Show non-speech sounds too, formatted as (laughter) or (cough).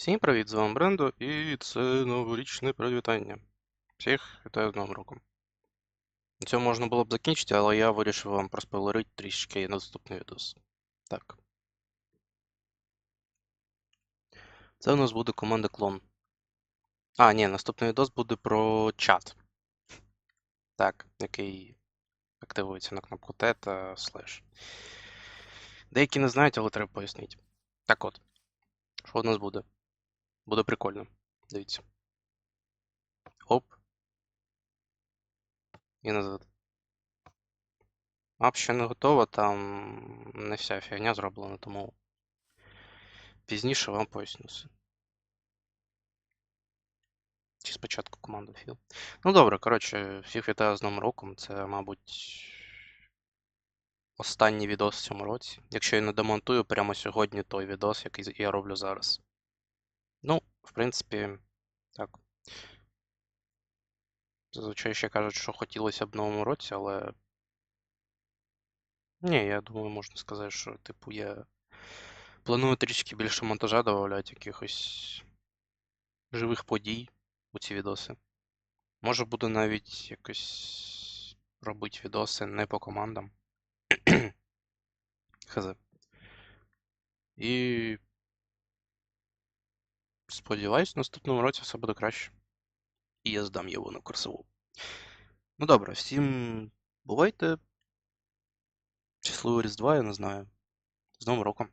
Всім привіт, з вами Брендо, і це новорічне привітання. Всіх вітаю з Новим роком. Цьому можна було б закінчити, але я вирішив вам проспойлерити трішки наступний відос. Так. Це у нас буде команда клон. А, ні, наступний відос буде про чат. Так, який активується на кнопку Т та слеш. Деякі не знають, але треба пояснити. Так от, що у нас буде? Буде прикольно. Дивіться. Оп. І назад. Мап ще не готова, там не вся фігня зроблена, тому пізніше вам поясню. Чи спочатку команду філ. Ну добре, коротше, всіх вітаю з Новим роком. Це, мабуть, останній відос в цьому році. Якщо я не демонтую прямо сьогодні той відос, який я роблю зараз. Ну, в принципі, так. Зазвичай ще кажуть, що хотілося б в новому році, але. Ні, я думаю, можна сказати, що, типу, я планую трішки більше монтажа додавати якихось живих подій у ці відоси. Може буду навіть якось робити відоси не по командам. (clears throat) Хз. І. Сподіваюсь, в наступному році все буде краще. І я здам його на курсову. Ну добре, всім бувайте. Щасливого Різдва, я не знаю. З Новим роком.